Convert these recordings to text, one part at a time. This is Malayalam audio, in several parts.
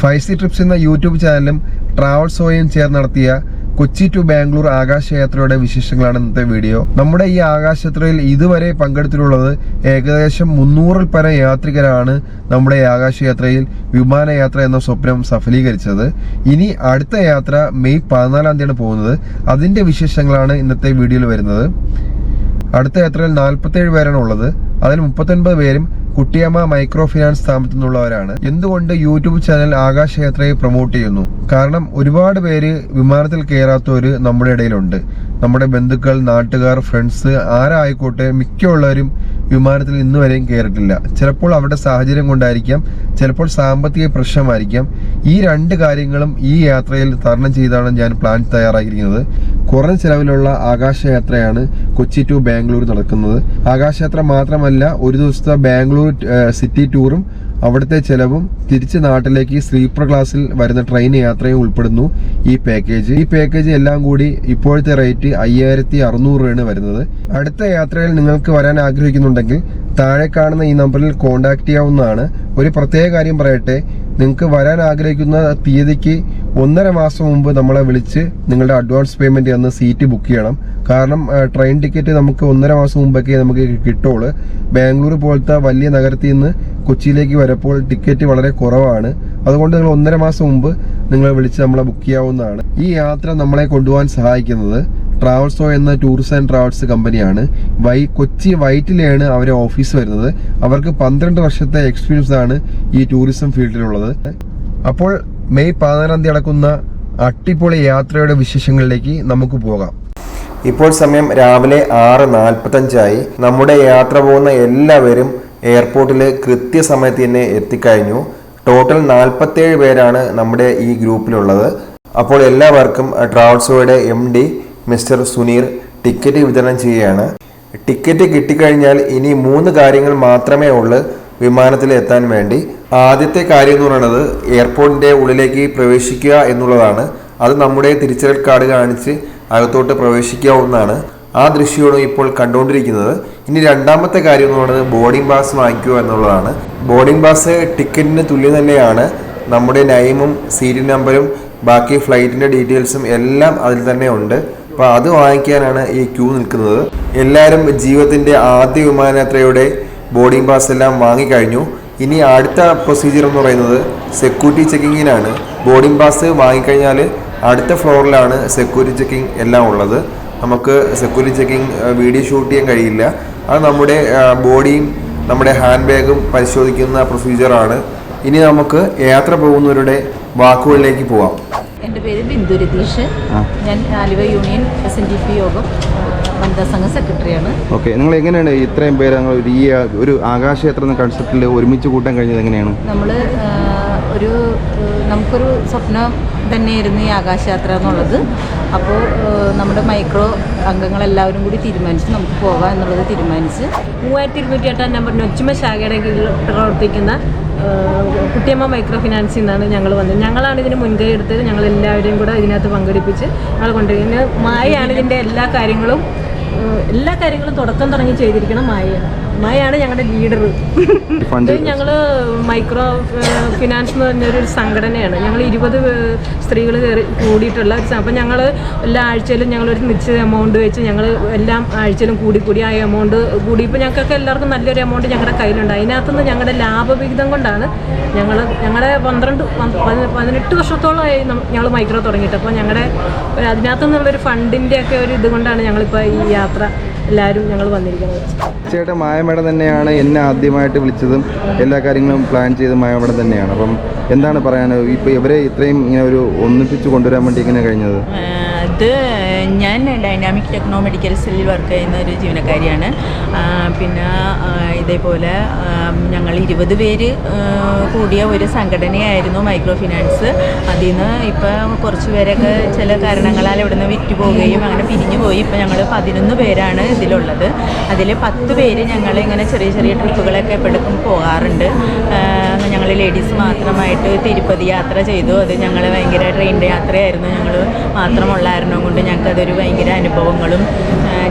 ഫൈസി ട്രിപ്സ് എന്ന യൂട്യൂബ് ചാനലും ട്രാവൽ സോയും ചേർന്ന് നടത്തിയ കൊച്ചി ടു ബാംഗ്ലൂർ ആകാശയാത്രയുടെ വിശേഷങ്ങളാണ് ഇന്നത്തെ വീഡിയോ. നമ്മുടെ ഈ ആകാശയാത്രയിൽ ഇതുവരെ പങ്കെടുത്തിട്ടുള്ളത് ഏകദേശം മുന്നൂറിൽ പരം യാത്രികരാണ് നമ്മുടെ ആകാശയാത്രയിൽ വിമാനയാത്ര എന്ന സ്വപ്നം സഫലീകരിച്ചത്. ഇനി അടുത്ത യാത്ര മെയ് പതിനാലാം തീയതിയാണ് പോകുന്നത്. അതിന്റെ വിശേഷങ്ങളാണ് ഇന്നത്തെ വീഡിയോയിൽ വരുന്നത്. അടുത്ത യാത്രയിൽ നാൽപ്പത്തേഴ് പേരാണ് ഉള്ളത്. അതിൽ മുപ്പത്തൊൻപത് പേരും കുട്ടിയമ്മ മൈക്രോ ഫിനാൻസ് സ്ഥാപനത്തിൽ നിന്നുള്ളവരാണ് എന്തുകൊണ്ട് യൂട്യൂബ് ചാനൽ ആകാശയാത്രയെ പ്രൊമോട്ട് ചെയ്യുന്നു? കാരണം ഒരുപാട് പേര് വിമാനത്തിൽ കയറാത്തവര് നമ്മുടെ ഇടയിലുണ്ട്. നമ്മുടെ ബന്ധുക്കൾ നാട്ടുകാർ ഫ്രണ്ട്സ് ആരായിക്കോട്ടെ മിക്കുള്ളവരും വിമാനത്തിൽ ഇന്ന് വരെയും കയറിയിട്ടില്ല. ചിലപ്പോൾ അവരുടെ സാഹചര്യം കൊണ്ടായിരിക്കാം ചിലപ്പോൾ സാമ്പത്തിക പ്രശ്നമായിരിക്കാം. ഈ രണ്ട് കാര്യങ്ങളും ഈ യാത്രയിൽ തരണം ചെയ്താണ് ഞാൻ പ്ലാൻ തയ്യാറാക്കിയിരിക്കുന്നത്. കുറഞ്ഞ ചെലവിലുള്ള ആകാശയാത്രയാണ് കൊച്ചി ടു ബാംഗ്ലൂർ നടക്കുന്നത്. ആകാശയാത്ര മാത്രമല്ല ഒരു ദിവസത്തെ ബാംഗ്ലൂർ സിറ്റി ടൂറും അവിടുത്തെ ചെലവും തിരിച്ച് നാട്ടിലേക്ക് സ്ലീപ്പർ ക്ലാസ്സിൽ വരുന്ന ട്രെയിൻ യാത്രയും ഉൾപ്പെടുന്നു ഈ പാക്കേജ്. ഈ പാക്കേജ് എല്ലാം കൂടി ഇപ്പോഴത്തെ റേറ്റ് അയ്യായിരത്തി അറുന്നൂറ് രൂപയാണ് വരുന്നത്. അടുത്ത യാത്രയിൽ നിങ്ങൾക്ക് വരാൻ ആഗ്രഹിക്കുന്നുണ്ടെങ്കിൽ താഴെ കാണുന്ന ഈ നമ്പറിൽ കോൺടാക്ട് ചെയ്യാവുന്നതാണ്. ഒരു പ്രത്യേക കാര്യം പറയട്ടെ നിങ്ങൾക്ക് വരാൻ ആഗ്രഹിക്കുന്ന തീയതിക്ക് ഒന്നര മാസം മുമ്പ് നമ്മളെ വിളിച്ച് നിങ്ങളുടെ അഡ്വാൻസ് പേയ്മെന്റ് അന്ന് സീറ്റ് ബുക്ക് ചെയ്യണം. കാരണം ട്രെയിൻ ടിക്കറ്റ് നമുക്ക് ഒന്നര മാസം മുമ്പൊക്കെ നമുക്ക് കിട്ടുള്ളൂ. ബാംഗ്ലൂർ പോലത്തെ വലിയ നഗരത്തിൽ നിന്ന് കൊച്ചിയിലേക്ക് വരപ്പോൾ ടിക്കറ്റ് വളരെ കുറവാണ്. അതുകൊണ്ട് നിങ്ങൾ ഒന്നര മാസം മുമ്പ് നിങ്ങളെ വിളിച്ച് നമ്മളെ ബുക്ക് ചെയ്യാവുന്നതാണ്. ഈ യാത്ര നമ്മളെ കൊണ്ടുപോകാൻ സഹായിക്കുന്നത് ട്രാവൽസോ എന്ന ടൂറിസ്റ്റ് ആൻഡ് ട്രാവൽസ് കമ്പനിയാണ്. വൈ കൊച്ചി വൈറ്റിലാണ് അവരെ ഓഫീസ് വരുന്നത്. അവർക്ക് പന്ത്രണ്ട് വർഷത്തെ എക്സ്പീരിയൻസ് ആണ് ഈ ടൂറിസം ഫീൽഡിലുള്ളത്. അപ്പോൾ മെയ് പതിനാലാം തീയതി നടക്കുന്ന അട്ടിപ്പൊളി യാത്രയുടെ വിശേഷങ്ങളിലേക്ക് നമുക്ക് പോകാം. ഇപ്പോൾ സമയം രാവിലെ ആറ് നാൽപ്പത്തഞ്ചായി. നമ്മുടെ യാത്ര പോകുന്ന എല്ലാവരും എയർപോർട്ടിൽ കൃത്യസമയത്ത് തന്നെ എത്തിക്കഴിഞ്ഞു. ടോട്ടൽ നാൽപ്പത്തേഴ് പേരാണ് നമ്മുടെ ഈ ഗ്രൂപ്പിലുള്ളത്. അപ്പോൾ എല്ലാവർക്കും ട്രാവൽസോയുടെ M D mister Suneer ticket വിതരണം ചെയ്യുകയാണ്. ടിക്കറ്റ് കിട്ടിക്കഴിഞ്ഞാൽ ഇനി മൂന്ന് കാര്യങ്ങൾ മാത്രമേ ഉള്ളൂ വിമാനത്തിൽ എത്താൻ വേണ്ടി. ആദ്യത്തെ കാര്യം എന്ന് പറയുന്നത് എയർപോർട്ടിന്റെ ഉള്ളിലേക്ക് പ്രവേശിക്കുക എന്നുള്ളതാണ്. അത് നമ്മുടെ തിരിച്ചറിയൽ കാർഡ് കാണിച്ച് അകത്തോട്ട് പ്രവേശിക്കാവുന്നതാണ്. ആ ദൃശ്യമാണ് ഇപ്പോൾ കണ്ടുകൊണ്ടിരിക്കുന്നത്. ഇനി രണ്ടാമത്തെ കാര്യം എന്ന് പറയുന്നത് ബോർഡിംഗ് പാസ് വാങ്ങിക്കുക എന്നുള്ളതാണ്. ബോർഡിംഗ് പാസ് ടിക്കറ്റിന് തുല്യം തന്നെയാണ്. നമ്മുടെ നൈമും സീരിയൽ നമ്പറും ബാക്കി ഫ്ലൈറ്റിന്റെ ഡീറ്റെയിൽസും എല്ലാം അതിൽ തന്നെ ഉണ്ട്. അപ്പോൾ അത് വാങ്ങിക്കാനാണ് ഈ ക്യൂ നിൽക്കുന്നത്. എല്ലാവരും ജീവിതത്തിന്റെ ആദ്യ വിമാനയാത്രയുടെ ബോർഡിംഗ് പാസ് എല്ലാം വാങ്ങിക്കഴിഞ്ഞു. ഇനി അടുത്ത പ്രൊസീജിയർ എന്ന് പറയുന്നത് സെക്യൂരിറ്റി ചെക്കിങ്ങിനാണ് ബോർഡിംഗ് പാസ് വാങ്ങിക്കഴിഞ്ഞാൽ അടുത്ത ഫ്ലോറിലാണ് സെക്യൂരിറ്റി ചെക്കിംഗ് എല്ലാം ഉള്ളത്. നമുക്ക് സെക്യൂരിറ്റി ചെക്കിംഗ് വീഡിയോ ഷൂട്ട് ചെയ്യാൻ കഴിയില്ല. അത് നമ്മുടെ ബോഡിയും നമ്മുടെ ഹാൻഡ് ബാഗും പരിശോധിക്കുന്ന പ്രൊസീജിയറാണ് ഇനി നമുക്ക് യാത്ര പോകുന്നവരുടെ വാക്കുകളിലേക്ക് പോവാം. എന്റെ പേര് ബിന്ദു രതീഷ്. ഞാൻ Aluva union S N D P യോഗം വനിതാ സംഘ സെക്രട്ടറിയാണ്. ഓക്കെ നിങ്ങൾ എങ്ങനെയാണ് ഇത്രയും പേര് ഒരു ഈ ഒരു ആകാശയാത്ര എന്ന കൺസെപ്റ്റിൽ ഒരുമിച്ച് കൂട്ടാൻ കഴിഞ്ഞത് എങ്ങനെയാണ്? നമ്മൾ ഒരു നമുക്കൊരു സ്വപ്നം തന്നെയായിരുന്നു ഈ ആകാശയാത്ര എന്നുള്ളത്. അപ്പോൾ നമ്മുടെ മൈക്രോ അംഗങ്ങളെല്ലാവരും കൂടി തീരുമാനിച്ച് നമുക്ക് പോകാം എന്നുള്ളത് തീരുമാനിച്ച്. മൂവായിരത്തി ഇരുന്നൂറ്റി എട്ടാം നമ്പർ നൊച്ചുമ ശാഖയുടെ കീഴിൽ പ്രവർത്തിക്കുന്ന കുട്ടിയമ്മ മൈക്രോ ഫിനാൻസിൽ നിന്നാണ് ഞങ്ങൾ വന്നത്. ഞങ്ങളാണ് ഇതിന് മുൻകൈ എടുത്തത്. ഞങ്ങൾ എല്ലാവരെയും കൂടെ ഇതിനകത്ത് പങ്കെടുപ്പിച്ച് ഞങ്ങൾ കൊണ്ടുപോയി. മായയാണ് ഇതിന്റെ എല്ലാ കാര്യങ്ങളും എല്ലാ കാര്യങ്ങളും തുടക്കം തുടങ്ങി ചെയ്തിരിക്കണം മായയാണ്. മായയാണ് ഞങ്ങളുടെ ലീഡർ ഞങ്ങൾ ഞങ്ങൾ മൈക്രോ ഫിനാൻസ് എന്ന് പറഞ്ഞൊരു സംഘടനയാണ്. ഞങ്ങൾ ഇരുപത് സ്ത്രീകൾ കയറി കൂടിയിട്ടുള്ള ഒരു അപ്പം ഞങ്ങൾ എല്ലാ ആഴ്ചയിലും ഞങ്ങൾ ഒരു നിശ്ചിത എമൗണ്ട് വെച്ച് ഞങ്ങൾ എല്ലാം ആഴ്ചയിലും കൂടി കൂടി ആ എമൗണ്ട് കൂടി. ഇപ്പോൾ ഞങ്ങൾക്കൊക്കെ എല്ലാവർക്കും നല്ലൊരു എമൗണ്ട് ഞങ്ങളുടെ കയ്യിലുണ്ട്. അതിനകത്തുനിന്ന് ഞങ്ങളുടെ ലാഭവിഹിതം കൊണ്ടാണ് ഞങ്ങൾ ഞങ്ങളുടെ പന്ത്രണ്ട് പന്ത് പതിന- പതിനെട്ട് വർഷത്തോളമായി ഞങ്ങൾ മൈക്രോ തുടങ്ങിയിട്ട്. അപ്പോൾ ഞങ്ങളുടെ ഒരു അതിനകത്തു നിന്നുള്ളൊരു ഫണ്ടിന്റെ ഒക്കെ ഒരു ഇത് കൊണ്ടാണ് ഞങ്ങളിപ്പോൾ ഈ യാത്ര എല്ലാവരും ഞങ്ങൾ വന്നിരിക്കുന്നത്. തീർച്ചയായിട്ടും മായമേടം തന്നെയാണ് എന്നെ ആദ്യമായിട്ട് വിളിച്ചതും എല്ലാ കാര്യങ്ങളും പ്ലാൻ ചെയ്ത് മായമേടം തന്നെയാണ്. അപ്പം എന്താണ് പറയാൻ ഇപ്പോൾ ഇവരെ ഇത്രയും ഇങ്ങനെ ഒരു ഒന്നിപ്പിച്ച് കൊണ്ടുവരാൻ വേണ്ടി ഇങ്ങനെ കഴിഞ്ഞത്? ഇത് ഞാൻ ഡൈനാമിക് ടെക്നോ മെഡിക്കൽ സെല്ലിൽ വർക്ക് ചെയ്യുന്ന ഒരു ജീവനക്കാരിയാണ്. പിന്നെ ഇതേപോലെ ഞങ്ങൾ ഇരുപത് പേര് കൂടിയ ഒരു സംഘടനയായിരുന്നു മൈക്രോ ഫിനാൻസ് അതിൽ നിന്ന് ഇപ്പം കുറച്ച് പേരൊക്കെ ചില കാരണങ്ങളാൽ ഇവിടുന്ന് വിറ്റുപോവുകയും പോവുകയും അങ്ങനെ പിരിഞ്ഞു പോയി ഇപ്പം ഞങ്ങൾ പതിനൊന്ന് പേരാണ് ഇതിലുള്ളത്. അതിൽ പത്ത് പേര് ഞങ്ങൾ ഇങ്ങനെ ചെറിയ ചെറിയ ട്രിപ്പുകളൊക്കെ എപ്പോഴും പോകാറുണ്ട്. ഞങ്ങൾ ലേഡീസ് മാത്രമായിട്ട് തിരുപ്പതി യാത്ര ചെയ്തു. അത് ഞങ്ങൾ ഭയങ്കര ട്രെയിനിന്റെ യാത്രയായിരുന്നു. ഞങ്ങൾ മാത്രമുള്ളായിരുന്നു. കൊണ്ട് ഞങ്ങൾക്കതൊരു ഭയങ്കര അനുഭവങ്ങളും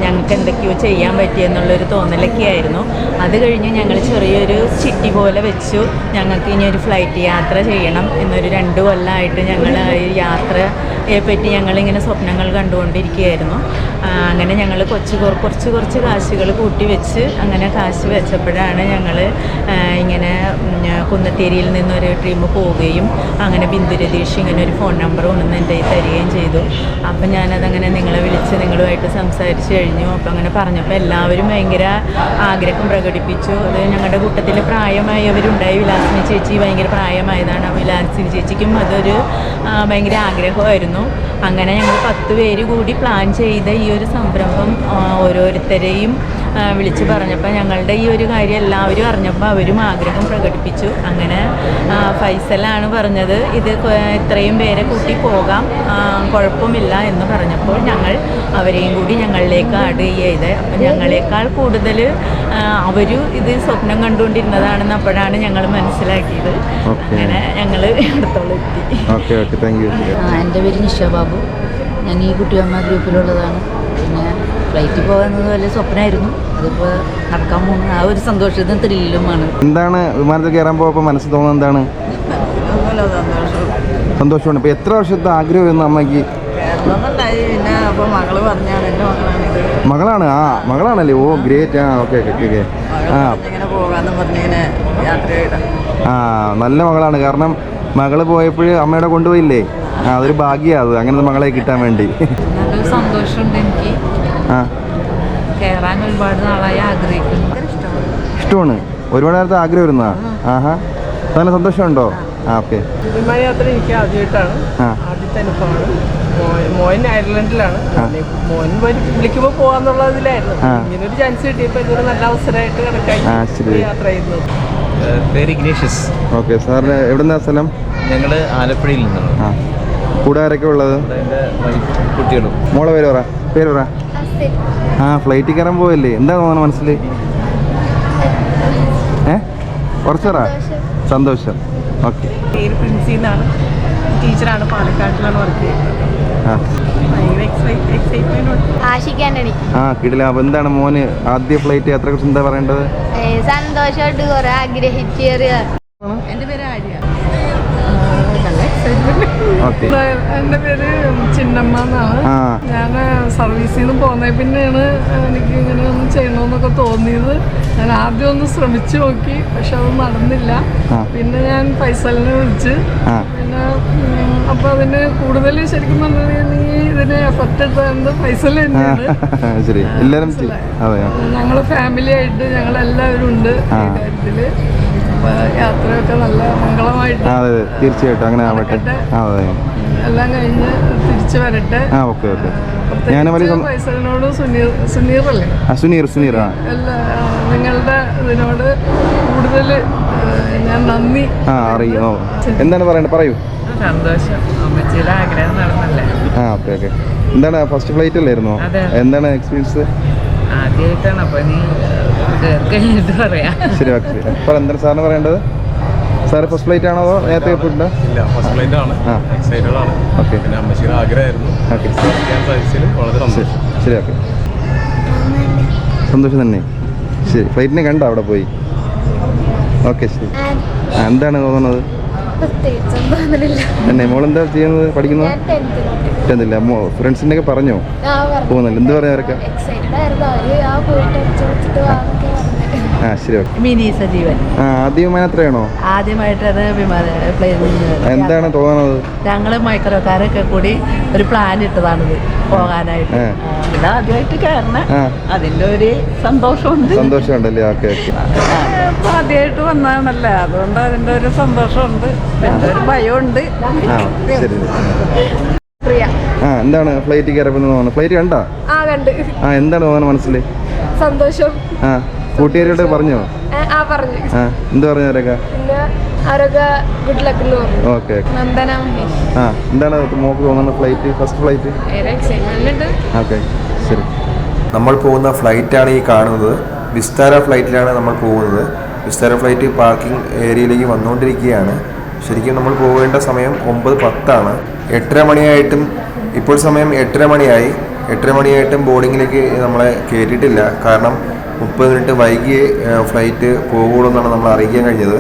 ഞങ്ങൾക്ക് എന്തൊക്കെയോ ചെയ്യാൻ പറ്റിയെന്നുള്ളൊരു തോന്നലൊക്കെ ആയിരുന്നു. അത് കഴിഞ്ഞ് ഞങ്ങൾ ചെറിയൊരു ചിട്ടി പോലെ വെച്ചു. ഞങ്ങൾക്ക് ഇനി ഒരു ഫ്ലൈറ്റ് യാത്ര ചെയ്യണം എന്നൊരു രണ്ട് കൊല്ലമായിട്ട് ഞങ്ങൾ യാത്രയെ പറ്റി ഞങ്ങളിങ്ങനെ സ്വപ്നങ്ങൾ കണ്ടുകൊണ്ടിരിക്കുകയായിരുന്നു. അങ്ങനെ ഞങ്ങൾ കൊച്ച് കുറച്ച് കുറച്ച് കാശുകൾ കൂട്ടി വെച്ച് അങ്ങനെ കാശ് വെച്ചപ്പോഴാണ് ഞങ്ങൾ ഇങ്ങനെ കുന്നത്തേരിയിൽ നിന്നൊരു ടീം പോവുകയും അങ്ങനെ ബിന്ദു രതീഷ് ഇങ്ങനെ ഒരു ഫോൺ നമ്പർ കൊണ്ടുവന്ന് എന്റെ തരികയും ചെയ്തു. അപ്പം ഞാനതങ്ങനെ നിങ്ങളെ വിളിച്ച് നിങ്ങളുമായിട്ട് സംസാരിച്ച് കഴിഞ്ഞു. അപ്പം അങ്ങനെ പറഞ്ഞപ്പോൾ എല്ലാവരും ഭയങ്കര ആഗ്രഹം പ്രകടിപ്പിച്ചു. അത് ഞങ്ങളുടെ കൂട്ടത്തിൽ പ്രായമായവരുണ്ടായി. വിലാസിനി ചേച്ചി ഭയങ്കര പ്രായമായതാണ്. വിലാസിനി ചേച്ചിക്കും അതൊരു ഭയങ്കര ആഗ്രഹമായിരുന്നു. അങ്ങനെ ഞങ്ങൾ പത്ത് പേര് കൂടി പ്ലാൻ ചെയ്ത ഈ ഒരു സംരംഭം ഓരോരുത്തരെയും വിളിച്ചു പറഞ്ഞപ്പോൾ ഞങ്ങളുടെ ഈ ഒരു കാര്യം എല്ലാവരും അറിഞ്ഞപ്പോൾ അവരും ആഗ്രഹം പ്രകടിപ്പിച്ചു. അങ്ങനെ ഫൈസലാണ് പറഞ്ഞത് ഇത് ഇത്രയും പേരെ കൂട്ടി പോകാം കുഴപ്പമില്ല എന്ന് പറഞ്ഞപ്പോൾ ഞങ്ങൾ അവരെയും കൂടി ഞങ്ങളിലേക്ക് ആഡ് ചെയ്ത് അപ്പം ഞങ്ങളെക്കാൾ കൂടുതൽ അവരും ഇത് സ്വപ്നം കണ്ടുകൊണ്ടിരുന്നതാണെന്ന് അപ്പോഴാണ് ഞങ്ങൾ മനസ്സിലാക്കിയത്. അങ്ങനെ ഞങ്ങൾ അടുത്തോളം എത്തി. Okay okay. ആ, എന്റെ പേര് നിഷ ബാബു. ഞാൻ ഈ കുട്ടിയമ്മ ഗ്രൂപ്പിലുള്ളതാണ്. പിന്നെ ഫ്ലൈറ്റിൽ പോകുന്നത് വലിയ സ്വപ്നമായിരുന്നു അതിപ്പോൾ നടക്കാൻ പോകുന്ന ആ ഒരു സന്തോഷത്തിനും ത്രില്ലുമാണ് എന്താണ് വിമാനത്തിൽ കയറാൻ പോകുമ്പോൾ മനസ്സ് തോന്നുന്നത് എന്താണ്? സന്തോഷമാണ്. ഇപ്പോൾ എത്ര വർഷത്തെ ആഗ്രഹമായിരുന്നു അമ്മയ്ക്ക്? മകളാണ്. ആ മകളാണല്ലേ? ഓ ഗ്രേറ്റ് ആ ഓക്കെ ഓക്കെ ഓക്കെ ആ. ആ നല്ല മകളാണ്. കാരണം മകൾ പോയപ്പോൾ അമ്മയുടെ കൊണ്ടുപോയില്ലേ? ആ അതൊരു ഭാഗ്യമാണ് അത്. അങ്ങനത്തെ മകളെ കിട്ടാൻ വേണ്ടി. നല്ലൊരു സന്തോഷമുണ്ട് എനിക്ക്. ആ. കയറാൻ ഒരുപാട് നാളായി ആഗ്രഹിക്കുന്നു. ഇഷ്ടമാണ്. ഒരുപാട് നേരത്തെ ആഗ്രഹം വരുന്നതാ? ആഹാ. നല്ല സന്തോഷമുണ്ടോ? ആ. ഓക്കെ. വിമാനയാത്ര എനിക്ക് ആദ്യമായിട്ടാണ്. ആദ്യത്തെ അനുഭവമാണ്. മോൻ അയർലൻഡിലാണ്. മോൻ വിളിക്കുമ്പോൾ പോകാന്നുള്ള ഇതിലായിരുന്നു ഇങ്ങനെ ഒരു ചാൻസ് കിട്ടിയപ്പോൾ ഇതൊരു നല്ല അവസരമായിട്ട് കണക്കാക്കി യാത്ര ചെയ്യുന്നത് പേര് ഇഗ്നേഷ്യസ്. ഓക്കെ സാറിന് എവിടുന്നാ സ്ഥലം? ഞങ്ങൾ ആലപ്പുഴയിൽ നിന്നാണ്. കൂടെ ആരൊക്കെ ഉള്ളത്? കുട്ടികളും. മോളെ പേര് പറ. പേര് പറ. ആ ഫ്ലൈറ്റിൽ കയറാൻ പോവല്ലേ എന്താ തോന്നുന്നത് മനസ്സിൽ ഏ? കുറച്ച് പറ. സന്തോഷം. ഓക്കെ പേര് ടീച്ചറാണ് പാലക്കാട്ടിലാണ് വർക്ക് ചെയ്യുന്നത്. ആ. കിടില എന്താണ് മോന് ആദ്യ ഫ്ലൈറ്റ് യാത്രയെക്കുറിച്ച് എന്താ പറയേണ്ടത്? സന്തോഷമായിട്ട് കുറെ ആഗ്രഹിച്ചേറിയ എന്റെ പേര് ആര്യ. എന്റെ പേര് ചിന്നമ്മ എന്നാണ്. ഞാൻ സർവീസിൽ നിന്ന് പോന്നെ പിന്നെയാണ് എനിക്ക് ഇങ്ങനെ ഒന്ന് ചെയ്യണമെന്നൊക്കെ തോന്നിയത്. ഞാൻ ആദ്യം ഒന്ന് ശ്രമിച്ചു നോക്കി പക്ഷെ അത് നടന്നില്ല. പിന്നെ ഞാൻ ഫൈസലിനെ വിളിച്ച്. പിന്നെ അപ്പൊ അതിന് കൂടുതൽ ശരിക്കും പറഞ്ഞിട്ടുണ്ടെങ്കിൽ ഇതിന് എടുത്തത് ഫൈസൽ തന്നെയാണ്. അതെ ആ. ഫാമിലി ആയിട്ട് ഞങ്ങൾ എല്ലാവരും ഉണ്ട് ഈ കാര്യത്തിൽ. യാത്രയൊക്കെ നല്ല മംഗളമായിട്ട് അതെ അതെ. തീർച്ചയായിട്ടും അങ്ങനെ ആവട്ടെ. അതെ. എല്ലാം കഴിഞ്ഞ് തിരിച്ചു വരട്ടെ. ആ ഓക്കെ ഓക്കെ. ഞാൻ ഫൈസലിനോട് സുനീർ സുനീറല്ലേ? ആ സുനീർ സുനീർ ആ. നിങ്ങളുടെ ഇതിനോട് കൂടുതൽ ഞാൻ നന്ദി. ആ അറിയോ. എന്താണ് പറയണ്ടത്? പറയൂ. സന്തോഷം. അമ്മച്ചിയുടെ ആഗ്രഹം നടന്നല്ലേ? ആ ഓക്കെ ഓക്കെ. എന്താണ് ഫസ്റ്റ് ഫ്ലൈറ്റ് അല്ലായിരുന്നോ. എന്താണ് എക്സ്പീരിയൻസ് ആദ്യമായിട്ടാണ് അപ്പൊ നീ ശരി ഓക്കെ ശരി അപ്പോൾ എന്താണ് സാറിന് പറയേണ്ടത്? സാറ് ഫസ്റ്റ് ഫ്ലൈറ്റ് ആണോ അതോ നേരത്തെ പോയിട്ടുണ്ടോ ഇല്ല ഫസ്റ്റ് ഫ്ലൈറ്റ് ആണ്. എക്സൈറ്റഡ് ആണ്. ഓക്കെ പിന്നെ അമ്മച്ചിയുടെ ആഗ്രഹമായിരുന്നു. ഓക്കെ വളരെ സന്തോഷം. ശരി ഓക്കെ സന്തോഷം തന്നെ. ശരി ഫ്ലൈറ്റിനെ കണ്ടോ അവിടെ പോയി? ഓക്കെ ശരി. എന്താണ് തോന്നുന്നത്? തന്നെ മോളെന്താ ചെയ്യുന്നത്? പഠിക്കുന്നത്? എന്തില്ല ഫ്രണ്ട്സിന്റെ ഒക്കെ പറഞ്ഞോ? ആ പറഞ്ഞു. പോകുന്നില്ല. എന്ത് പറയാ അവരൊക്കെ? എക്സൈറ്റഡ് ആയിരുന്നു. അവർ ആ ശരി മിനി സജീവൻ. ആ ആദ്യ വിമാനത്രയാണോ ആദ്യമായിട്ടത് വിമാന എന്താണ് തോന്നുന്നത് ഞങ്ങൾ മൈക്രോക്കാരൊക്കെ കൂടി ഒരു പ്ലാൻ ഇട്ടതാണിത് പോകാനായിട്ട്. ആദ്യമായിട്ട് കയറണ ആ. ഒരു സന്തോഷമുണ്ട്. സന്തോഷമുണ്ടല്ലേ? Okay okay. ഇപ്പൊ ആദ്യമായിട്ട് വന്നതാണല്ലേ? അതുകൊണ്ട് അതിന്റെ ഒരു സന്തോഷമുണ്ട്. പിന്നെ ഒരു ഭയമുണ്ട്. ആ ശരി ശരി. പ്രിയ. ആ എന്താണ് ഫ്ലൈറ്റ് കയറിയപ്പോൾ ഫ്ലൈറ്റ് കണ്ടാ? ആ കണ്ട്. ആ എന്താണ് തോന്നുന്നത് മനസ്സിൽ സന്തോഷം. ആ. കൂട്ടുകാരിയോട് പറഞ്ഞോ? ആ പറഞ്ഞു. ആ എന്ത് പറഞ്ഞു അവരൊക്കെ? പിന്നെ ഗുഡ് ലക്ക് എന്ന് പറഞ്ഞു. Okay okay. നന്ദന മഹേഷ് ആ എന്താണ് മോക്ക് തോന്നുന്നത് ഫ്ലൈറ്റ് ഫസ്റ്റ് ഫ്ലൈറ്റ് ഏറെ എക്സൈറ്റ്മെന്റ് ഉണ്ട് ഓക്കെ ശരി. നമ്മൾ പോകുന്ന ഫ്ലൈറ്റാണ് ഈ കാണുന്നത്. വിസ്താര ഫ്ലൈറ്റിലാണ് നമ്മൾ പോകുന്നത്. വിസ്താര ഫ്ലൈറ്റ് പാർക്കിംഗ് ഏരിയയിലേക്ക് വന്നുകൊണ്ടിരിക്കുകയാണ്. ശരിക്കും നമ്മൾ പോകേണ്ട സമയം ഒമ്പത് പത്താണ്. എട്ടര മണിയായിട്ടും ഇപ്പോൾ സമയം എട്ടര മണിയായി. എട്ടര മണിയായിട്ടും ബോർഡിങ്ങിലേക്ക് നമ്മളെ കയറ്റിയിട്ടില്ല കാരണം മുപ്പത് മിനിറ്റ് വൈകി ഫ്ലൈറ്റ് പോകുള്ളൂ എന്നാണ് നമ്മൾ അറിയിക്കാൻ കഴിഞ്ഞത്.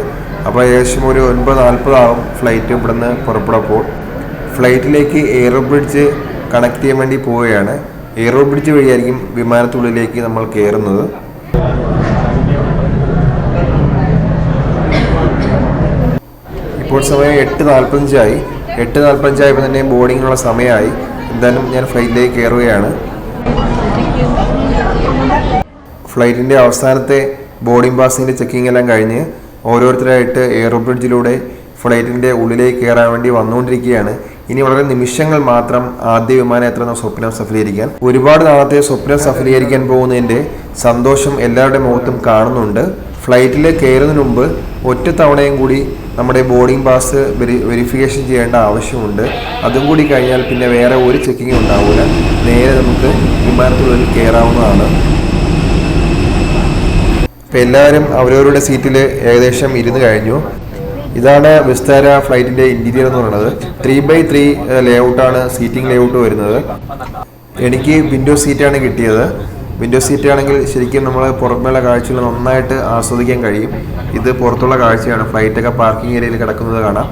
അപ്പോൾ ഏകദേശം ഒരു ഒൻപത് നാൽപ്പതാവും ഫ്ലൈറ്റ് ഇവിടുന്ന് പുറപ്പെടുമ്പോൾ ഫ്ലൈറ്റിലേക്ക് എയറോ ബ്രിഡ്ജ് കണക്ട് ചെയ്യാൻ വേണ്ടി പോവുകയാണ്. എയറോ ബ്രിഡ്ജ് വഴിയായിരിക്കും വിമാനത്തുള്ളിലേക്ക് നമ്മൾ കയറുന്നത്. ഇപ്പോൾ സമയം എട്ട് നാൽപ്പത്തഞ്ചായി. എട്ട് നാൽപ്പത്തഞ്ചായപ്പോൾ തന്നെ ബോർഡിങ്ങിനുള്ള സമയമായി. എന്തായാലും ഞാൻ ഫ്ലൈറ്റിലേക്ക് കയറുകയാണ്. ഫ്ലൈറ്റിന്റെ അവസാനത്തെ ബോർഡിംഗ് പാസിന്റെ ചെക്കിംഗ് എല്ലാം കഴിഞ്ഞ് ഓരോരുത്തരായിട്ട് എയറോ ബ്രിഡ്ജിലൂടെ ഫ്ലൈറ്റിന്റെ ഉള്ളിലേക്ക് കയറാൻ വേണ്ടി വന്നുകൊണ്ടിരിക്കുകയാണ്. ഇനി വളരെ നിമിഷങ്ങൾ മാത്രം ആദ്യ വിമാനയാത്ര എന്ന സ്വപ്നം സഫലീകരിക്കാൻ. ഒരുപാട് നാളത്തെ സ്വപ്നം സഫലീകരിക്കാൻ പോകുന്നതിന്റെ സന്തോഷം എല്ലാവരുടെ മുഖത്തും കാണുന്നുണ്ട്. ഫ്ലൈറ്റിൽ കയറുന്നതിന് മുമ്പ് ഒറ്റ തവണയും കൂടി നമ്മുടെ ബോർഡിംഗ് പാസ് വെരി വെരിഫിക്കേഷൻ ചെയ്യേണ്ട ആവശ്യമുണ്ട്. അതും കൂടി കഴിഞ്ഞാൽ പിന്നെ വേറെ ഒരു ചെക്കിംഗ് ഉണ്ടാവില്ല നേരെ നമുക്ക് വിമാനത്തിനുള്ളിൽ കയറാവുന്നതാണ്. ഇപ്പം എല്ലാവരും അവരവരുടെ സീറ്റിൽ ഏകദേശം ഇരുന്ന് കഴിഞ്ഞു. ഇതാണ് വിസ്താര ഫ്ലൈറ്റിന്റെ ഇന്റീരിയർ എന്ന് പറയുന്നത്. ത്രീ ബൈ ത്രീ ലേഔട്ടാണ് സീറ്റിംഗ് ലേഔട്ട് വരുന്നത്. എനിക്ക് വിൻഡോ സീറ്റാണ് കിട്ടിയത്. വിൻഡോ സീറ്റ് ആണെങ്കിൽ ശരിക്കും നമ്മൾ പുറമേയുള്ള കാഴ്ചകൾ നന്നായിട്ട് ആസ്വദിക്കാൻ കഴിയും. ഇത് പുറത്തുള്ള കാഴ്ചയാണ്. ഫ്ലൈറ്റൊക്കെ പാർക്കിംഗ് ഏരിയയിൽ കിടക്കുന്നത് കാണാം.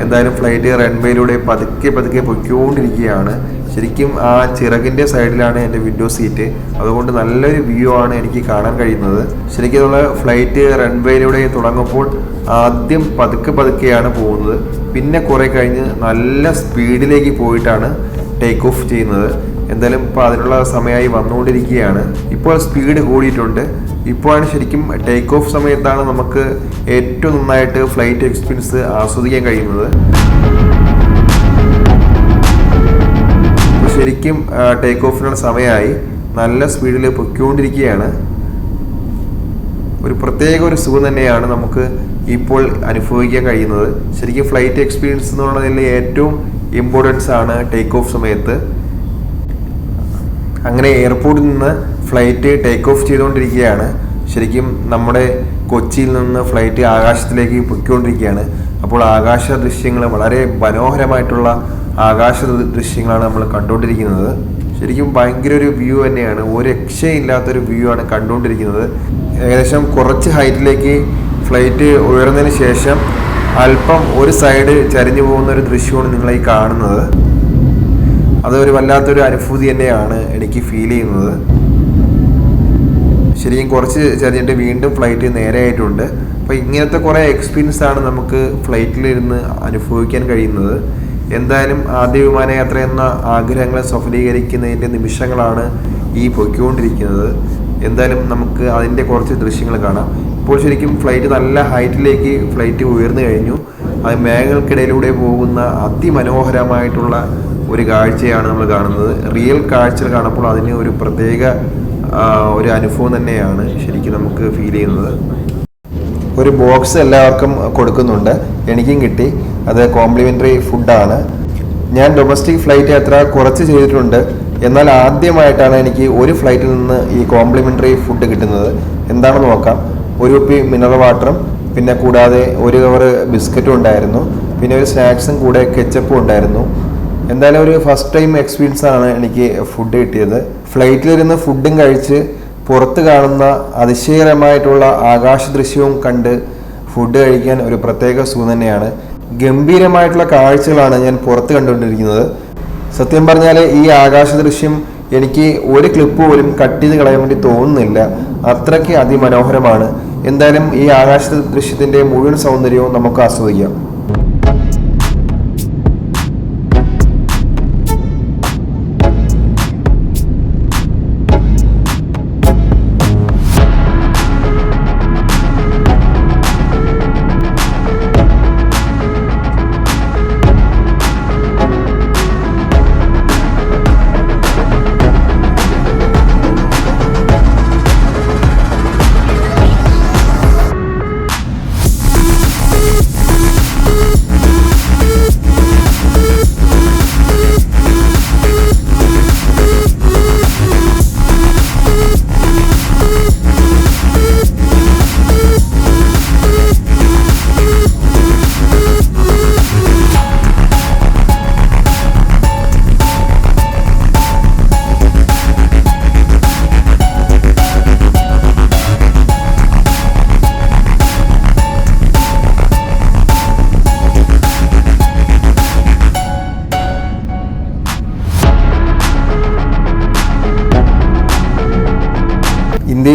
എന്തായാലും ഫ്ലൈറ്റ് റൺവേയിലൂടെ പതുക്കെ പതുക്കെ പൊയ്ക്കൊണ്ടിരിക്കുകയാണ്. ശരിക്കും ആ ചിറകിന്റെ സൈഡിലാണ് എന്റെ വിൻഡോ സീറ്റ് അതുകൊണ്ട് നല്ലൊരു വ്യൂ ആണ് എനിക്ക് കാണാൻ കഴിയുന്നത്. ശരിക്കും നമ്മൾ ഫ്ലൈറ്റ് റൺവേയിലൂടെ തുടങ്ങുമ്പോൾ ആദ്യം പതുക്കെ പതുക്കെയാണ് പോകുന്നത്. പിന്നെ കുറേ കഴിഞ്ഞ് നല്ല സ്പീഡിലേക്ക് പോയിട്ടാണ് ടേക്ക് ഓഫ് ചെയ്യുന്നത്. എന്തായാലും ഇപ്പോൾ അതിനുള്ള സമയമായി വന്നുകൊണ്ടിരിക്കുകയാണ്. ഇപ്പോൾ സ്പീഡ് കൂടിയിട്ടുണ്ട്. ഇപ്പോഴാണ് ശരിക്കും ടേക്ക് ഓഫ് സമയത്താണ് നമുക്ക് ഏറ്റവും നന്നായിട്ട് ഫ്ലൈറ്റ് എക്സ്പീരിയൻസ് ആസ്വദിക്കാൻ കഴിയുന്നത്. ശരിക്കും ടേക്ക് ഓഫിനുള്ള സമയമായി നല്ല സ്പീഡിൽ പൊയ്ക്കൊണ്ടിരിക്കുകയാണ്. ഒരു പ്രത്യേക ഒരു സുഖം തന്നെയാണ് നമുക്ക് ഇപ്പോൾ അനുഭവിക്കാൻ കഴിയുന്നത്. ശരിക്കും ഫ്ലൈറ്റ് എക്സ്പീരിയൻസ് എന്ന് പറയുന്നതിൽ ഏറ്റവും ഇമ്പോർട്ടൻസ് ആണ് ടേക്ക് ഓഫ് സമയത്ത്. അങ്ങനെ എയർപോർട്ടിൽ നിന്ന് ഫ്ലൈറ്റ് ടേക്ക് ഓഫ് ചെയ്തുകൊണ്ടിരിക്കുകയാണ്. ശരിക്കും നമ്മുടെ കൊച്ചിയിൽ നിന്ന് ഫ്ലൈറ്റ് ആകാശത്തിലേക്ക് പൊയ്ക്കൊണ്ടിരിക്കുകയാണ്. അപ്പോൾ ആകാശ ദൃശ്യങ്ങൾ വളരെ മനോഹരമായിട്ടുള്ള ആകാശ ദൃശ്യങ്ങളാണ് നമ്മൾ കണ്ടുകൊണ്ടിരിക്കുന്നത്. ശരിക്കും ഭയങ്കര ഒരു വ്യൂ തന്നെയാണ്. ഒരു രക്ഷയില്ലാത്തൊരു വ്യൂ ആണ് കണ്ടുകൊണ്ടിരിക്കുന്നത്. ഏകദേശം കുറച്ച് ഹൈറ്റിലേക്ക് ഫ്ലൈറ്റ് ഉയർന്നതിന് ശേഷം അല്പം ഒരു സൈഡ് ചരിഞ്ഞു പോകുന്ന ഒരു ദൃശ്യമാണ് നിങ്ങൾ ഈ കാണുന്നത്. അതൊരു വല്ലാത്തൊരു അനുഭൂതി തന്നെയാണ് എനിക്ക് ഫീൽ ചെയ്യുന്നത്. ശരിക്കും കുറച്ച് ചരിഞ്ഞിട്ട് വീണ്ടും ഫ്ലൈറ്റ് നേരെയായിട്ടുണ്ട് അപ്പോൾ ഇങ്ങനത്തെ കുറേ എക്സ്പീരിയൻസ് ആണ് നമുക്ക് ഫ്ലൈറ്റിലിരുന്ന് അനുഭവിക്കാൻ കഴിയുന്നത്. എന്തായാലും ആദ്യ വിമാനയാത്ര എന്ന ആഗ്രഹങ്ങളെ സഫലീകരിക്കുന്നതിന്റെ നിമിഷങ്ങളാണ് ഈ പൊയ്ക്കൊണ്ടിരിക്കുന്നത്. എന്തായാലും നമുക്ക് അതിന്റെ കുറച്ച് ദൃശ്യങ്ങൾ കാണാം. ഇപ്പോൾ ശരിക്കും ഫ്ലൈറ്റ് നല്ല ഹൈറ്റിലേക്ക് ഫ്ലൈറ്റ് ഉയർന്നു കഴിഞ്ഞു. അത് മേഘങ്ങൾക്കിടയിലൂടെ പോകുന്ന അതിമനോഹരമായിട്ടുള്ള ഒരു കാഴ്ചയാണ് നമ്മൾ കാണുന്നത്. റിയൽ കാഴ്ച കാണുമ്പോൾ അതിന് ഒരു പ്രത്യേക ഒരു അനുഭവം തന്നെയാണ് ശരിക്കും നമുക്ക് ഫീൽ ചെയ്യുന്നത്. ഒരു ബോക്സ് എല്ലാവർക്കും കൊടുക്കുന്നുണ്ട്. എനിക്കും കിട്ടി. അത് കോംപ്ലിമെന്ററി ഫുഡാണ് ഞാൻ ഡൊമസ്റ്റിക് ഫ്ലൈറ്റ് യാത്ര കുറച്ച് ചെയ്തിട്ടുണ്ട്. എന്നാൽ ആദ്യമായിട്ടാണ് എനിക്ക് ഒരു ഫ്ലൈറ്റിൽ നിന്ന് ഈ കോംപ്ലിമെന്ററി ഫുഡ് കിട്ടുന്നത്. എന്താണെന്ന് നോക്കാം. ഒരു കുപ്പി മിനറൽ വാട്ടറും പിന്നെ കൂടാതെ ഒരു കവർ ബിസ്ക്കറ്റും ഉണ്ടായിരുന്നു. പിന്നെ ഒരു സ്നാക്സും കൂടെ കെച്ചപ്പും ഉണ്ടായിരുന്നു. എന്തായാലും ഒരു ഫസ്റ്റ് ടൈം എക്സ്പീരിയൻസ് ആണ് എനിക്ക് ഫുഡ് കിട്ടിയത്. ഫ്ലൈറ്റിലിരുന്ന് ഫുഡും കഴിച്ച് പുറത്ത് കാണുന്ന അതിശയകരമായിട്ടുള്ള ആകാശ ദൃശ്യവും കണ്ട് ഫുഡ് കഴിക്കാൻ ഒരു പ്രത്യേക സുഖം തന്നെയാണ്. ഗംഭീരമായിട്ടുള്ള കാഴ്ചകളാണ് ഞാൻ പുറത്ത് കണ്ടുകൊണ്ടിരിക്കുന്നത്. സത്യം പറഞ്ഞാൽ ഈ ആകാശ ദൃശ്യം എനിക്ക് ഒരു ക്ലിപ്പ് പോലും കട്ട് ചെയ്ത് കളയാൻ വേണ്ടി തോന്നുന്നില്ല. അത്രയ്ക്ക് അതിമനോഹരമാണ്. എന്തായാലും ഈ ആകാശ ദൃശ്യത്തിന്റെ മുഴുവൻ സൗന്ദര്യവും നമുക്ക് ആസ്വദിക്കാം.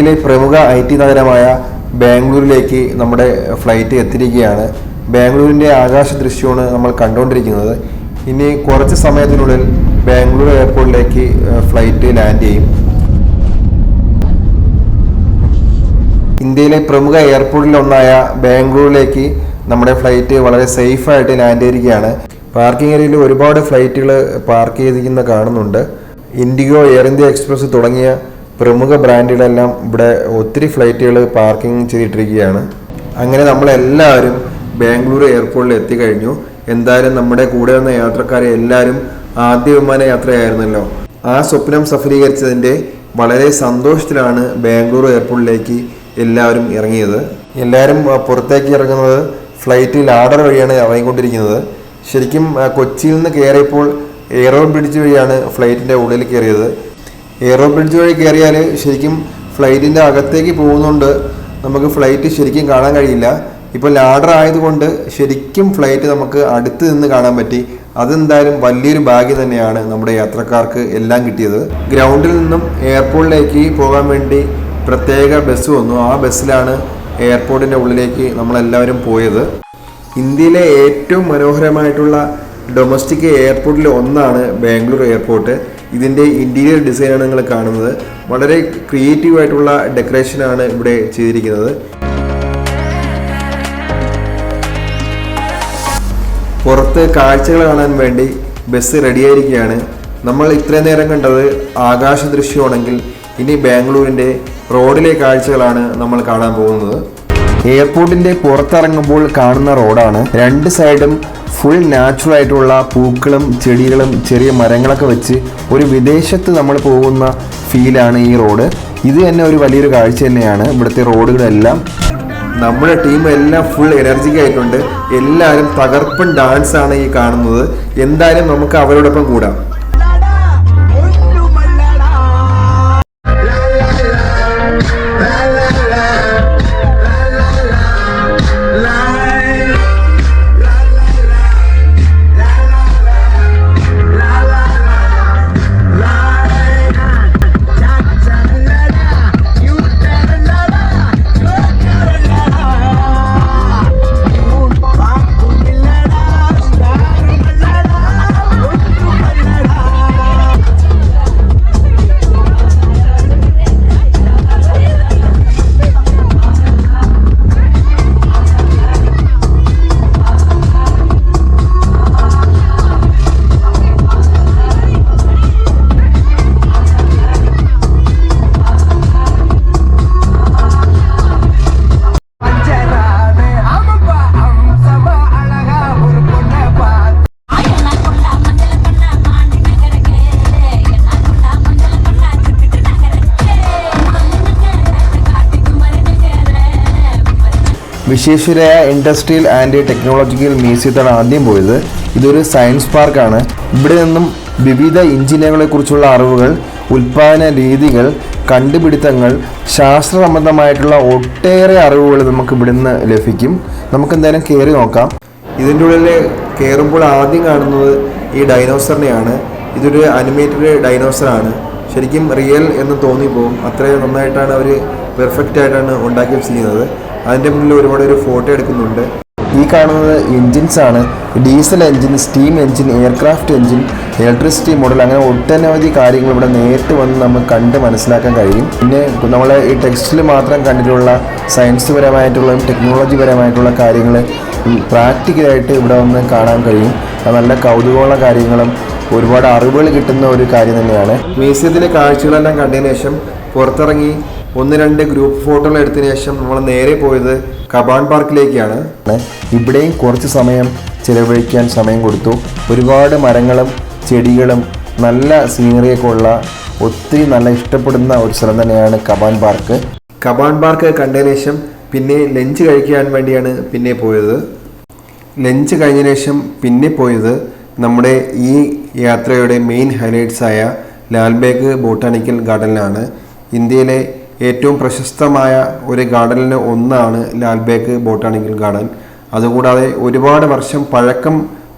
ഇന്ത്യയിലെ പ്രമുഖ ഐ ടി നഗരമായ ബാംഗ്ലൂരിലേക്ക് നമ്മുടെ ഫ്ലൈറ്റ് എത്തിയിരിക്കുകയാണ്. ബാംഗ്ലൂരിന്റെ ആകാശ ദൃശ്യമാണ് നമ്മൾ കണ്ടുകൊണ്ടിരിക്കുന്നത്. ഇനി കുറച്ച് സമയത്തിനുള്ളിൽ ബാംഗ്ലൂർ എയർപോർട്ടിലേക്ക് ഫ്ലൈറ്റ് ലാൻഡ് ചെയ്യും. ഇന്ത്യയിലെ പ്രമുഖ എയർപോർട്ടിലൊന്നായ ബാംഗ്ലൂരിലേക്ക് നമ്മുടെ ഫ്ലൈറ്റ് വളരെ സേഫായിട്ട് ലാൻഡ് ചെയ്തിരിക്കുകയാണ്. പാർക്കിംഗ് ഏരിയയിൽ ഒരുപാട് ഫ്ലൈറ്റുകൾ പാർക്ക് ചെയ്തിരിക്കുന്ന കാണുന്നുണ്ട്. ഇൻഡിഗോ എയർ ഇന്ത്യ എക്സ്പ്രസ് തുടങ്ങിയ പ്രമുഖ ബ്രാൻഡുകളെല്ലാം ഇവിടെ ഒത്തിരി ഫ്ലൈറ്റുകൾ പാർക്കിംഗ് ചെയ്തിട്ടിരിക്കുകയാണ്. അങ്ങനെ നമ്മളെല്ലാവരും ബാംഗ്ലൂർ എയർപോർട്ടിൽ എത്തിക്കഴിഞ്ഞു. എന്തായാലും നമ്മുടെ കൂടെ വന്ന യാത്രക്കാരെ എല്ലാവരും ആദ്യ വിമാന യാത്രയായിരുന്നല്ലോ. ആ സ്വപ്നം സഫലീകരിച്ചതിന്റെ വളരെ സന്തോഷത്തിലാണ് ബാംഗ്ലൂർ എയർപോർട്ടിലേക്ക് എല്ലാവരും ഇറങ്ങിയത്. എല്ലാവരും പുറത്തേക്ക് ഇറങ്ങുന്നത് ഫ്ലൈറ്റ് ലാഡർ വഴിയാണ് ഇറങ്ങിക്കൊണ്ടിരിക്കുന്നത്. ശരിക്കും കൊച്ചിയിൽ നിന്ന് കയറിയപ്പോൾ എയറോ ബ്രിഡ്ജ് വഴിയാണ് ഫ്ലൈറ്റിന്റെ ഉള്ളിൽ കയറിയത്. എയറോ ബ്രിഡ്ജ് വഴി കയറിയാൽ ശരിക്കും ഫ്ലൈറ്റിന്റെ അകത്തേക്ക് പോകുന്നുണ്ട് നമുക്ക് ഫ്ലൈറ്റ് ശരിക്കും കാണാൻ കഴിയില്ല. ഇപ്പോൾ ലാഡർ ആയതുകൊണ്ട് ശരിക്കും ഫ്ലൈറ്റ് നമുക്ക് അടുത്ത് നിന്ന് കാണാൻ പറ്റി. അതെന്തായാലും വലിയൊരു ഭാഗ്യം തന്നെയാണ് നമ്മുടെ യാത്രക്കാർക്ക് എല്ലാം കിട്ടിയത്. ഗ്രൗണ്ടിൽ നിന്നും എയർപോർട്ടിലേക്ക് പോകാൻ വേണ്ടി പ്രത്യേക ബസ് വന്നു. ആ ബസ്സിലാണ് എയർപോർട്ടിന്റെ ഉള്ളിലേക്ക് നമ്മളെല്ലാവരും പോയത്. ഇന്ത്യയിലെ ഏറ്റവും മനോഹരമായിട്ടുള്ള ഡൊമസ്റ്റിക് എയർപോർട്ടിൽ ഒന്നാണ് ബാംഗ്ലൂർ എയർപോർട്ട്. ഇതിന്റെ ഇന്റീരിയർ ഡിസൈനാണ് നിങ്ങൾ കാണുന്നത്. വളരെ ക്രിയേറ്റീവ് ആയിട്ടുള്ള ഡെക്കറേഷനാണ് ഇവിടെ ചെയ്തിരിക്കുന്നത്. പുറത്ത് കാഴ്ചകൾ കാണാൻ വേണ്ടി ബസ് റെഡിയായിരിക്കുകയാണ് നമ്മൾ ഇത്രയും നേരം കണ്ടത് ആകാശ ദൃശ്യമാണെങ്കിൽ ഇനി ബാംഗ്ലൂരിന്റെ റോഡിലെ കാഴ്ചകളാണ് നമ്മൾ കാണാൻ പോകുന്നത്. എയർപോർട്ടിന്റെ പുറത്തിറങ്ങുമ്പോൾ കാണുന്ന റോഡാണ് രണ്ട് സൈഡും ഫുൾ നാച്ചുറൽ ആയിട്ടുള്ള പൂക്കളും ചെടികളും ചെറിയ മരങ്ങളൊക്കെ വെച്ച് ഒരു വിദേശത്ത് നമ്മൾ പോകുന്ന ഫീലാണ് ഈ റോഡ് ഇത് തന്നെ ഒരു വലിയൊരു കാഴ്ച തന്നെയാണ് ഇവിടുത്തെ റോഡുകളെല്ലാം നമ്മുടെ ടീം എല്ലാം ഫുൾ എനർജിക്ക് ആയിട്ടുണ്ട്. എല്ലാവരും തകർപ്പൻ ഡാൻസ് ആണ് ഈ കാണുന്നത്. എന്തായാലും നമുക്ക് അവരോടൊപ്പം കൂടാം. വിശ്വേശ്വരയ ഇൻഡസ്ട്രിയൽ ആൻഡ് ടെക്നോളജിക്കൽ മ്യൂസിയത്താണ് ആദ്യം പോയത്. ഇതൊരു സയൻസ് പാർക്കാണ് ഇവിടെ നിന്നും വിവിധ എഞ്ചിനുകളെക്കുറിച്ചുള്ള അറിവുകൾ ഉൽപാദന രീതികൾ കണ്ടുപിടുത്തങ്ങൾ ശാസ്ത്ര സംബന്ധമായിട്ടുള്ള ഒട്ടേറെ അറിവുകൾ നമുക്ക് ഇവിടുന്ന് ലഭിക്കും. നമുക്ക് എന്തായാലും കയറി നോക്കാം. ഇതിന്റെ ഉള്ളിൽ കയറുമ്പോൾ ആദ്യം കാണുന്നത് ഈ ഡൈനോസറിനെയാണ്. ഇതൊരു അനിമേറ്റഡ് ഡൈനോസറാണ് ശരിക്കും റിയൽ എന്ന് തോന്നിപ്പോകും അത്രയും നന്നായിട്ടാണ് അവർ പെർഫെക്റ്റ് ആയിട്ടാണ് ഉണ്ടാക്കി വെച്ചിരിക്കുന്നത്. അതിന്റെ മുന്നിൽ ഒരുപാട് ഒരു ഫോട്ടോ എടുക്കുന്നുണ്ട്. ഈ കാണുന്നത് എൻജിൻസ് ആണ്. Diesel engine steam engine aircraft engine electricity model അങ്ങനെ ഒട്ടനവധി കാര്യങ്ങൾ ഇവിടെ നേരിട്ട് വന്ന് നമുക്ക് കണ്ട് മനസ്സിലാക്കാൻ കഴിയും. പിന്നെ നമ്മൾ ഈ ടെക്സ്റ്റിൽ മാത്രം കണ്ടിട്ടുള്ള സയൻസ് പരമായിട്ടുള്ളതും ടെക്നോളജി പരമായിട്ടുള്ള കാര്യങ്ങൾ പ്രാക്ടിക്കലായിട്ട് ഇവിടെ വന്ന് കാണാൻ കഴിയും. നല്ല കൗതുകമുള്ള കാര്യങ്ങളും ഒരുപാട് അറിവുകൾ കിട്ടുന്ന ഒരു കാര്യം തന്നെയാണ്. മ്യൂസിയത്തിലെ കാഴ്ചകളെല്ലാം കണ്ടതിന് ശേഷം പുറത്തിറങ്ങി ഒന്ന് രണ്ട് ഗ്രൂപ്പ് ഫോട്ടോകൾ എടുത്തതിന് ശേഷം നമ്മൾ നേരെ പോയത് കബാൻ പാർക്കിലേക്കാണ്. ഇവിടെയും കുറച്ച് സമയം ചിലവഴിക്കാൻ സമയം കൊടുത്തു. ഒരുപാട് മരങ്ങളും ചെടികളും നല്ല സീനറിയൊക്കെ ഉള്ള ഒത്തിരി നല്ല ഇഷ്ടപ്പെടുന്ന ഒരു സ്ഥലം തന്നെയാണ് കബാൻ പാർക്ക്. കബാൻ പാർക്ക് കണ്ടതിന് ശേഷം പിന്നെ ലഞ്ച് കഴിക്കാൻ വേണ്ടിയാണ് പിന്നെ പോയത്. ലഞ്ച് കഴിഞ്ഞതിന് ശേഷം പിന്നെ പോയത് നമ്മുടെ ഈ യാത്രയുടെ മെയിൻ ഹൈലൈറ്റ്സ് ആയ ലാൽബേഗ് ബോട്ടാണിക്കൽ ഗാർഡനിലാണ്. ഇന്ത്യയിലെ ഏറ്റവും പ്രശസ്തമായ ഒരു ഗാർഡനിൽ ഒന്നാണ് ലാൽബേക്ക് ബോട്ടാണിക്കൽ ഗാർഡൻ. അതുകൂടാതെ ഒരുപാട് വർഷം പഴക്കം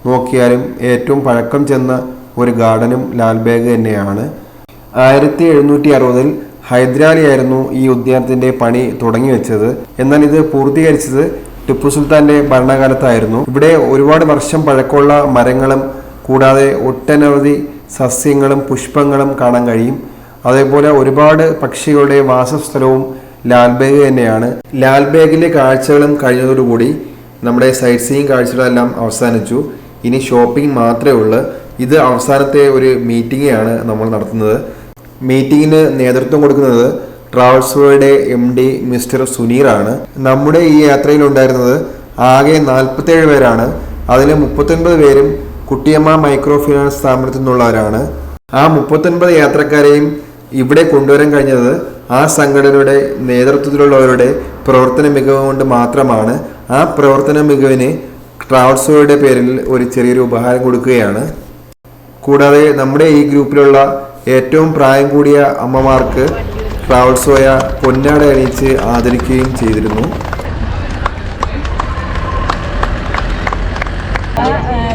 നോക്കിയാലും ഏറ്റവും പഴക്കം ചെന്ന ഒരു ഗാർഡനും ലാൽബേഗ് തന്നെയാണ്. ആയിരത്തി എഴുന്നൂറ്റി അറുപതിൽ ഹൈദരാലിയായിരുന്നു ഈ ഉദ്യാനത്തിന്റെ പണി തുടങ്ങി വെച്ചത് എന്നാൽ ഇത് പൂർത്തീകരിച്ചത് ടിപ്പു സുൽത്താന്റെ ഭരണകാലത്തായിരുന്നു. ഇവിടെ ഒരുപാട് വർഷം പഴക്കമുള്ള മരങ്ങളും കൂടാതെ ഒട്ടനവധി സസ്യങ്ങളും പുഷ്പങ്ങളും കാണാൻ കഴിയും. അതേപോലെ ഒരുപാട് പക്ഷികളുടെ വാസസ്ഥലവും ലാൽബേഗ് തന്നെയാണ്. ലാൽബേഗിലെ കാഴ്ചകളും കഴിഞ്ഞതോടുകൂടി നമ്മുടെ സൈറ്റ് സീയിങ് കാഴ്ചകളെല്ലാം അവസാനിച്ചു. ഇനി ഷോപ്പിംഗ് മാത്രമേ ഉള്ളൂ. ഇത് അവസാനത്തെ ഒരു മീറ്റിംഗ് ആണ് നമ്മൾ നടത്തുന്നത്. മീറ്റിങ്ങിന് നേതൃത്വം കൊടുക്കുന്നത് ട്രാവൽസോയുടെ എം ഡി മിസ്റ്റർ സുനീറാണ് നമ്മുടെ ഈ യാത്രയിലുണ്ടായിരുന്നത് ആകെ നാൽപ്പത്തേഴ് പേരാണ്. അതിൽ മുപ്പത്തൊൻപത് പേരും കുട്ടിയമ്മ മൈക്രോ ഫിനാൻസ് സ്ഥാപനത്തിൽ നിന്നുള്ളവരാണ് ആ മുപ്പത്തൊൻപത് യാത്രക്കാരെയും ഇവിടെ കൊണ്ടുവരാൻ കഴിഞ്ഞത് ആ സംഘടനയുടെ നേതൃത്വത്തിലുള്ളവരുടെ പ്രവർത്തന മികവ് കൊണ്ട് മാത്രമാണ്. ആ പ്രവർത്തന മികവിന് ട്രാവൽസോയുടെ പേരിൽ ഒരു ചെറിയൊരു ഉപഹാരം കൊടുക്കുകയാണ്. കൂടാതെ നമ്മുടെ ഈ ഗ്രൂപ്പിലുള്ള ഏറ്റവും പ്രായം കൂടിയ അമ്മമാർക്ക് ട്രാവൽസോയ പൊന്നാട അണിയിച്ച് ആദരിക്കുകയും ചെയ്തിരുന്നു.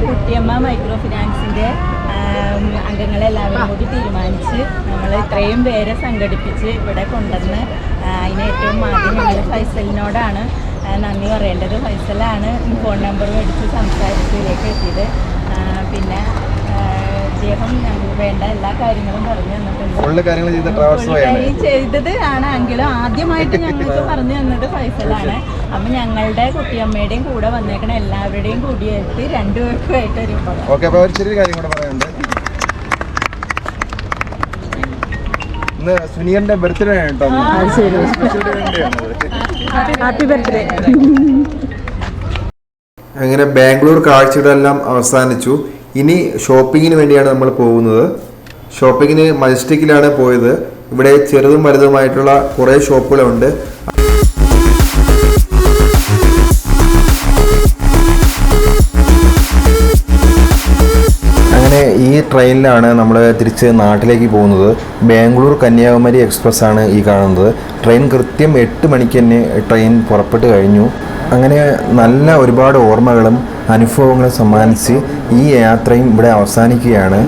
കുട്ടിയമ്മ മൈക്രോ ഫിനാൻസിന്റെ അംഗങ്ങളെല്ലാവരും കൂടി തീരുമാനിച്ച് നമ്മൾ ഇത്രയും പേരെ സംഘടിപ്പിച്ച് ഇവിടെ കൊണ്ടുവന്ന് അതിന് ഏറ്റവും ആദ്യം ഞങ്ങൾ ഫൈസലിനോടാണ് നന്ദി പറയേണ്ടത്. ഫൈസലാണ് ഫോൺ നമ്പർ മേടിച്ച് സംസാരിച്ചതിലേക്ക് എത്തിയത്. പിന്നെ അദ്ദേഹം വേണ്ട എല്ലാ കാര്യങ്ങളും പറഞ്ഞു തന്നിട്ടുണ്ട്. ചെയ്തത് ആണ് എങ്കിലും ആദ്യമായിട്ട് ഞങ്ങൾക്ക് പറഞ്ഞു തന്നത് ഫൈസലാണ്. അപ്പം ഞങ്ങളുടെ കുട്ടിയമ്മയുടെയും കൂടെ വന്നേക്കണ എല്ലാവരുടെയും കൂടിയെടുത്ത് രണ്ടുപേർക്കുമായിട്ട് ഒരു ഉപകാരം ഓക്കെ അപ്പോൾ ഒരു ചെറിയൊരു കാര്യം കൂടെ പറയാനുണ്ട് ഇന്ന് സുനിയറിന്റെ ബർത്ത്ഡേ ആണ് കേട്ടോ. സ്പെഷ്യൽ ഹാപ്പി ബർത്ത്ഡേ അങ്ങനെ ബാംഗ്ലൂർ കാഴ്ചകളെല്ലാം അവസാനിച്ചു. ഇനി ഷോപ്പിങ്ങിന് വേണ്ടിയാണ് നമ്മൾ പോകുന്നത്. ഷോപ്പിങ്ങിന് മജസ്റ്റിക്കിലാണ് പോയത്. ഇവിടെ ചെറുതും വലുതുമായിട്ടുള്ള കുറേ ഷോപ്പുകളുണ്ട് ട്രെയിനിലാണ് നമ്മൾ തിരിച്ച് നാട്ടിലേക്ക് പോകുന്നത്. ബാംഗ്ലൂർ കന്യാകുമാരി എക്സ്പ്രസ് ആണ് ഈ കാണുന്നത്. ട്രെയിൻ കൃത്യം എട്ട് മണിക്ക് തന്നെ ട്രെയിൻ പുറപ്പെട്ട് കഴിഞ്ഞു. അങ്ങനെ നല്ല ഒരുപാട് ഓർമ്മകളും അനുഭവങ്ങളും സമ്മാനിച്ച് ഈ യാത്രയും ഇവിടെ അവസാനിക്കുകയാണ്.